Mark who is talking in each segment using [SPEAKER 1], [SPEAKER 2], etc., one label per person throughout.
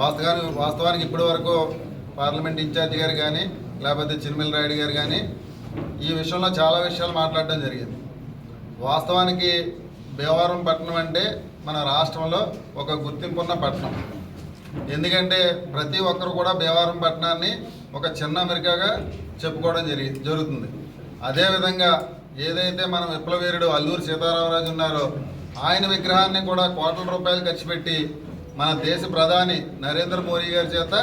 [SPEAKER 1] వాస్తవానికి వాస్తవానికి ఇప్పటి వరకు పార్లమెంట్ ఇన్ఛార్జి గారు కానీ లేకపోతే చిన్మిల్ రాయుడు గారు కానీ ఈ విషయంలో చాలా విషయాలు మాట్లాడడం జరిగింది. వాస్తవానికి భీమవరం పట్టణం అంటే మన రాష్ట్రంలో ఒక గుర్తింపు ఉన్న పట్టణం. ఎందుకంటే ప్రతి ఒక్కరు కూడా భీమవరం పట్టణాన్ని ఒక చిన్న అమెరికాగా చెప్పుకోవడం జరిగి జరుగుతుంది. అదేవిధంగా ఏదైతే మన విప్లవీరుడు అల్లూరు సీతారామరాజు ఉన్నారో ఆయన విగ్రహాన్ని కూడా కోట్ల రూపాయలు ఖర్చు పెట్టి మన దేశ ప్రధాని నరేంద్ర మోడీ గారి చేత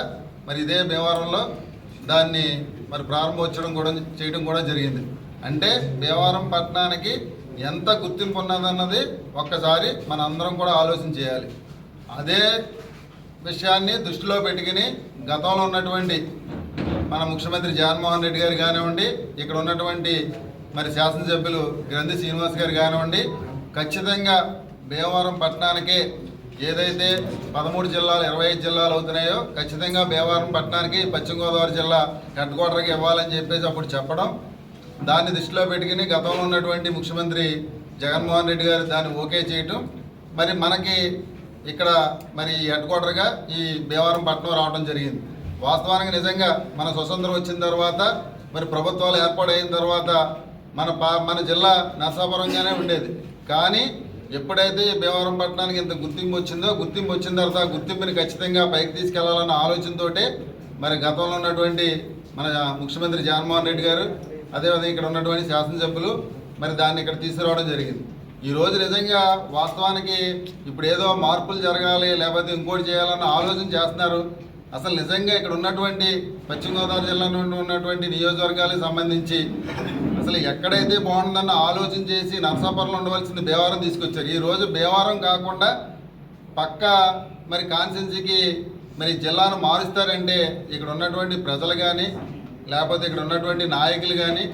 [SPEAKER 1] మరి ఇదే భీమవరంలో దాన్ని మరి ప్రారంభోత్సవం కూడా చేయడం కూడా జరిగింది. అంటే భీమవరం పట్టణానికి ఎంత గుర్తింపు ఉన్నదన్నది ఒక్కసారి మన అందరం కూడా ఆలోచన చేయాలి. అదే విషయాన్ని దృష్టిలో పెట్టుకుని గతంలో ఉన్నటువంటి మన ముఖ్యమంత్రి జగన్మోహన్ రెడ్డి గారు కానివ్వండి ఇక్కడ ఉన్నటువంటి మరి శాసనసభ్యులు గ్రంథి శ్రీనివాస్ గారు కానివ్వండి ఖచ్చితంగా భీమవరం పట్టణానికే ఏదైతే పదమూడు జిల్లాలు ఇరవై ఐదు జిల్లాలు అవుతున్నాయో ఖచ్చితంగా భీమవరం పట్టణానికి పశ్చిమ గోదావరి జిల్లా హెడ్ క్వార్టర్కి ఇవ్వాలని చెప్పేసి అప్పుడు చెప్పడం. దాన్ని దృష్టిలో పెట్టుకుని గతంలో ఉన్నటువంటి ముఖ్యమంత్రి జగన్మోహన్ రెడ్డి గారు దాన్ని ఓకే చేయటం. మరి మనకి ఇక్కడ మరి హెడ్ క్వార్టర్గా ఈ భీమవరం పట్టణం రావడం జరిగింది. వాస్తవానికి నిజంగా మన స్వతంత్రం వచ్చిన తర్వాత మరి ప్రభుత్వాలు ఏర్పాటైన తర్వాత మన పా మన జిల్లా నరసాపురంగానే ఉండేది. కానీ ఎప్పుడైతే ఈ భీమవరం పట్టణానికి ఇంత గుర్తింపు వచ్చిందో గుర్తింపు వచ్చిన తర్వాత ఆ గుర్తింపుని ఖచ్చితంగా పైకి తీసుకెళ్ళాలన్న ఆలోచనతోటే మరి గతంలో ఉన్నటువంటి మన ముఖ్యమంత్రి జగన్మోహన్ రెడ్డి గారు అదేవిధంగా ఇక్కడ ఉన్నటువంటి శాసనసభ్యులు మరి దాన్ని ఇక్కడ తీసుకురావడం జరిగింది. ఈరోజు నిజంగా వాస్తవానికి ఇప్పుడు ఏదో మార్పులు జరగాలి లేకపోతే ఇంకోటి చేయాలన్న ఆలోచన చేస్తున్నారు. అసలు నిజంగా ఇక్కడ ఉన్నటువంటి పశ్చిమ గోదావరి జిల్లా నుండి ఉన్నటువంటి నియోజకవర్గాలకు సంబంధించి అసలు ఎక్కడైతే బాగుంటుందన్న ఆలోచన చేసి నర్సాపురంలో ఉండవలసింది భీమవరం తీసుకొచ్చారు. ఈరోజు భీమవరం కాకుండా పక్క మరి కాన్స్టెన్సీకి మరి జిల్లాను మారుస్తారంటే ఇక్కడ ఉన్నటువంటి ప్రజలు కానీ లేకపోతే ఇక్కడ ఉన్నటువంటి నాయకులు కానీ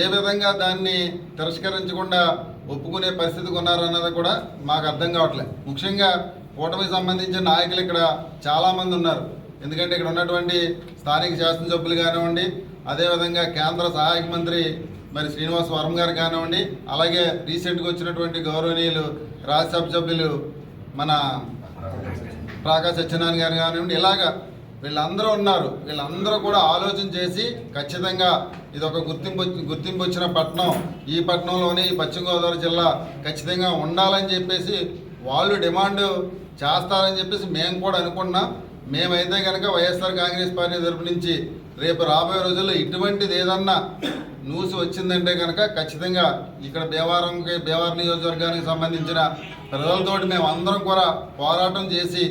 [SPEAKER 1] ఏ విధంగా దాన్ని తిరస్కరించకుండా ఒప్పుకునే పరిస్థితికి ఉన్నారన్నది కూడా మాకు అర్థం కావట్లేదు. ముఖ్యంగా కూటమికి సంబంధించిన నాయకులు ఇక్కడ చాలామంది ఉన్నారు. ఎందుకంటే ఇక్కడ ఉన్నటువంటి స్థానిక శాసనసభ్యులు కానివ్వండి అదేవిధంగా కేంద్ర సహాయక మంత్రి మరి శ్రీనివాస్ వరం గారు కానివ్వండి అలాగే రీసెంట్గా వచ్చినటువంటి గౌరవనీయులు రాజ్యసభ సభ్యులు మన ప్రాకాశ్ సత్యనారాయణ గారు కానివ్వండి ఇలాగా వీళ్ళందరూ ఉన్నారు. వీళ్ళందరూ కూడా ఆలోచన చేసి ఖచ్చితంగా ఇది ఒక గుర్తింపు వచ్చి- గుర్తింపు వచ్చిన పట్టణం ఈ పట్టణంలోనే ఈ పశ్చిమ గోదావరి జిల్లా ఖచ్చితంగా ఉండాలని చెప్పేసి వాళ్ళు డిమాండ్ చేస్తారని చెప్పేసి మేము కూడా అనుకున్నాం మేమైతే కనుక వైఎస్ఆర్ కాంగ్రెస్ పార్టీ తరపు నుంచి రేపు రాబోయే రోజుల్లో ఇటువంటిది ఏదన్నా న్యూస్ వచ్చిందంటే కనుక ఖచ్చితంగా ఇక్కడ భీమవరంకి భీమవరం నియోజకవర్గానికి సంబంధించిన ప్రజలతోటి మేము అందరం కూడా పోరాటం చేసి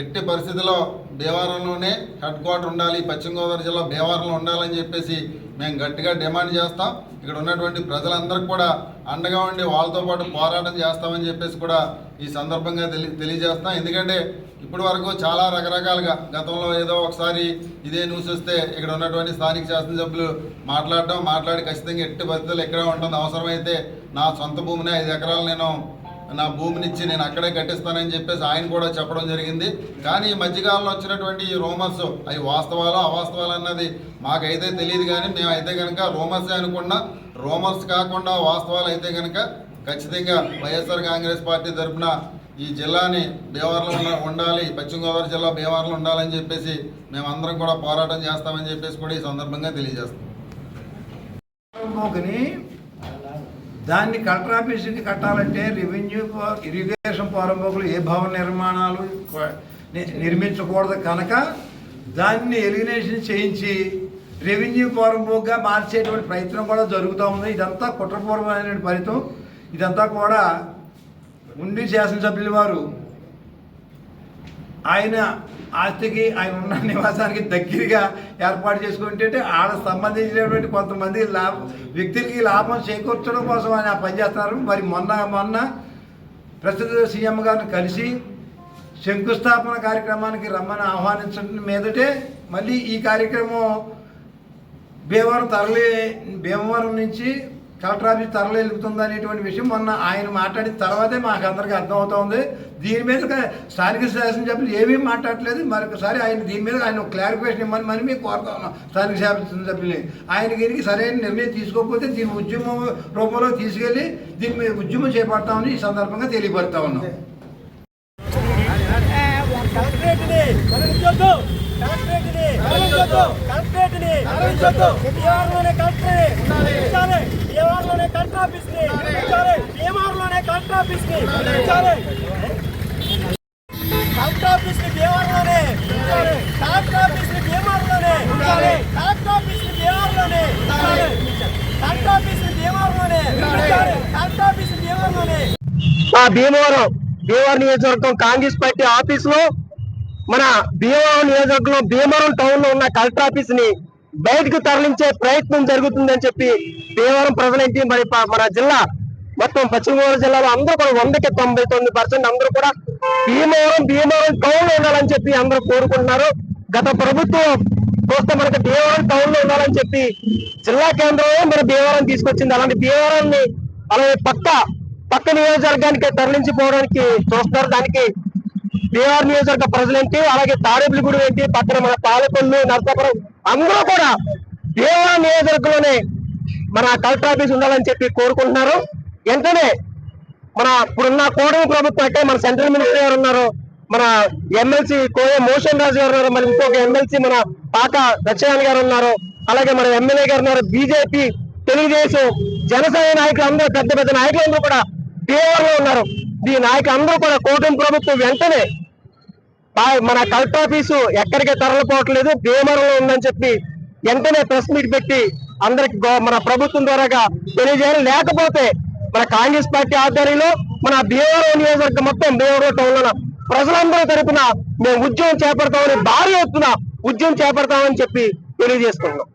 [SPEAKER 1] ఎట్టి పరిస్థితిలో భీమవరంలోనే హెడ్ క్వార్టర్ ఉండాలి పశ్చిమ గోదావరి జిల్లా భీమవరంలో ఉండాలని చెప్పేసి మేము గట్టిగా డిమాండ్ చేస్తాం. ఇక్కడ ఉన్నటువంటి ప్రజలందరికీ కూడా అండగా ఉండి వాళ్ళతో పాటు పోరాటం చేస్తామని చెప్పేసి కూడా ఈ సందర్భంగా తెలి తెలియజేస్తాం ఎందుకంటే ఇప్పటి వరకు చాలా రకరకాలుగా గతంలో ఏదో ఒకసారి ఇదే న్యూస్ వస్తే ఇక్కడ ఉన్నటువంటి స్థానిక శాసనసభ్యులు మాట్లాడటం మాట్లాడి ఖచ్చితంగా ఎట్టి పరిస్థితులు ఎక్కడ ఉంటుంది అవసరమైతే నా సొంత భూమిని ఐదు ఎకరాలు నేను నా భూమినిచ్చి నేను అక్కడే కట్టిస్తానని చెప్పేసి ఆయన కూడా చెప్పడం జరిగింది. కానీ ఈ మధ్యకాలంలో వచ్చినటువంటి ఈ రూమర్స్ అవి వాస్తవాలు అవాస్తవాలు అన్నది మాకైతే తెలియదు కానీ మేమైతే కనుక రూమర్సే అనుకున్నా రూమర్స్ కాకుండా వాస్తవాలు అయితే కనుక ఖచ్చితంగా వైఎస్ఆర్ కాంగ్రెస్ పార్టీ తరఫున ఈ జిల్లాని భీమవరంలో ఉండాలి పశ్చిమ గోదావరి జిల్లా భీమవరంలో ఉండాలని చెప్పేసి మేమందరం కూడా పోరాటం చేస్తామని చెప్పేసి కూడా ఈ సందర్భంగా తెలియజేస్తాం
[SPEAKER 2] దాన్ని కలెక్టర్ ఆఫీస్కి కట్టాలంటే రెవెన్యూ ఇరిగేషన్ ప్రారంభకులు ఏ భవన నిర్మాణాలు నిర్మించకూడదు కనుక దాన్ని ఎలిమినేషన్ చేయించి రెవెన్యూ పోరంబోగ్గా మార్చేటువంటి ప్రయత్నం కూడా జరుగుతూ ఉంది. ఇదంతా కుట్రపూర్వమైన ఫలితం. ఇదంతా కూడా ఉండి శాసనసభ్యుల వారు ఆయన ఆస్తికి ఆయన ఉన్న నివాసానికి దగ్గరగా ఏర్పాటు చేసుకుంటే ఆడ సంబంధించినటువంటి కొంతమంది లాభ వ్యక్తులకి లాభం చేకూర్చడం కోసం ఆయన పనిచేస్తున్నారు మరి మొన్న మొన్న ప్రస్తుత సీఎం గారిని కలిసి శంకుస్థాపన కార్యక్రమానికి రమ్మని ఆహ్వానించడం మీదటే మళ్ళీ ఈ కార్యక్రమం భీమవరం తరలి భీమవరం నుంచి కలెక్టర్ ఆఫీస్ తరలి వెలుగుతుంది అనేటువంటి విషయం మొన్న ఆయన మాట్లాడిన తర్వాతే మాకు అందరికీ అర్థమవుతోంది. దీని మీద స్థానిక శాసనసభ్యులు ఏమీ మాట్లాడలేదు. మరొకసారి ఆయన దీని మీద ఆయన క్లారిఫికేషన్ ఇవ్వమని మనం మేము కోరుతా ఉన్నాం స్థానిక శాసనసభ్యుల్ని ఆయన దీనికి సరైన నిర్ణయం తీసుకోకపోతే దీని ఉద్యమం రూపంలో తీసుకెళ్ళి దీని మీద ఉద్యమం చేపడతామని ఈ సందర్భంగా తెలియపడతా ఉన్నాం.
[SPEAKER 3] కలెక్టరేట్ని. కలెక్టర్ ఆఫీస్ని కలెక్టర్ ఆఫీస్ని కలెక్టర్ ఆఫీస్ని కలెక్టర్ ఆఫీస్ని కలెక్టర్ ఆఫీస్ని కలెక్టర్ ఆఫీస్ని కలెక్టర్ ఆఫీస్ని
[SPEAKER 4] ఆ భీమవరం భీమవరం నియోజకవర్గం కాంగ్రెస్ పార్టీ ఆఫీస్లో మన భీమవరం నియోజకవర్గంలో భీమవరం టౌన్లో ఉన్న కలెక్టర్ ఆఫీస్ని బయటకు తరలించే ప్రయత్నం జరుగుతుందని చెప్పి భీమవరం ప్రజలేంటి మరి మన జిల్లా మొత్తం పశ్చిమ గోదావరి జిల్లాలో అందరూ కూడా వందకి తొంభై తొమ్మిది పర్సెంట్ అందరూ కూడా భీమవరం భీమవరం టౌన్లో ఉండాలని చెప్పి అందరూ కోరుకుంటున్నారు. గత ప్రభుత్వం చూస్తే మనకి భీమవరం టౌన్లో ఉండాలని చెప్పి జిల్లా కేంద్రంలో మన భీమవరం తీసుకొచ్చింది. అలాంటి భీమవరాన్ని అలాగే పక్క పక్క నియోజకవర్గానికి తరలించిపోవడానికి చూస్తున్నారు. దానికి బీఆర్ నియోజకవర్గ ప్రజలేంటి అలాగే తాడేపులగూడు ఏంటి? పక్కన మన పాలకొల్లు నర్సాపురం అందరూ కూడా బీఆర్ నియోజకవర్గంలోనే మన కలెక్టర్ ఆఫీస్ ఉండాలని చెప్పి కోరుకుంటున్నారు. వెంటనే మన ఇప్పుడున్న కూటమి ప్రభుత్వం అంటే మన సెంట్రల్ మినిస్టర్ గారు ఉన్నారు మన ఎమ్మెల్సీ కోయ మోషన్ రాజు గారు ఉన్నారు మరి ఇంకొక ఎమ్మెల్సీ మన పాక దక్షయాని గారు ఉన్నారు అలాగే మన ఎమ్మెల్యే గారు ఉన్నారు బీజేపీ తెలుగుదేశం జనసేన నాయకులు అందరూ పెద్ద పెద్ద నాయకులందరూ కూడా బీఆర్లో ఉన్నారు. ఈ నాయకులు అందరూ కూడా కూటమి ప్రభుత్వం వెంటనే మన కలెక్టర్ ఆఫీసు ఎక్కడికి తరలిపోవట్లేదు భీమవరంలో ఉందని చెప్పి వెంటనే ప్రెస్ మీట్ పెట్టి అందరికి గో- మన ప్రభుత్వం ద్వారాగా తెలియజేయాలి. లేకపోతే మన కాంగ్రెస్ పార్టీ ఆధ్వర్యంలో మన భీమవరం నియోజకవర్గం మొత్తం భీమవరం టౌన్ ప్రజలందరూ తరపున మేము ఉద్యమం చేపడతామని భారీ ఎత్తున ఉద్యమం చేపడతామని చెప్పి తెలియజేస్తున్నాం.